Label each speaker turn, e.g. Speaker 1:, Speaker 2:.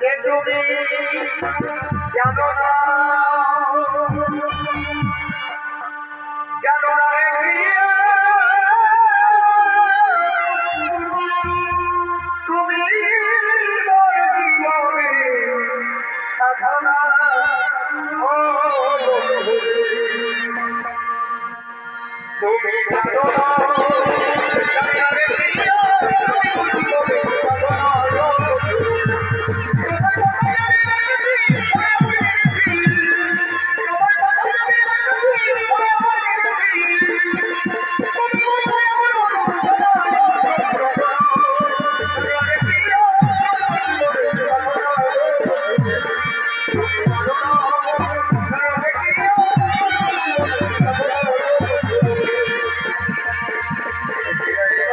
Speaker 1: যে তুমি জানো? না জানো না রে সাধনা। ও তুমি জানো Yeah.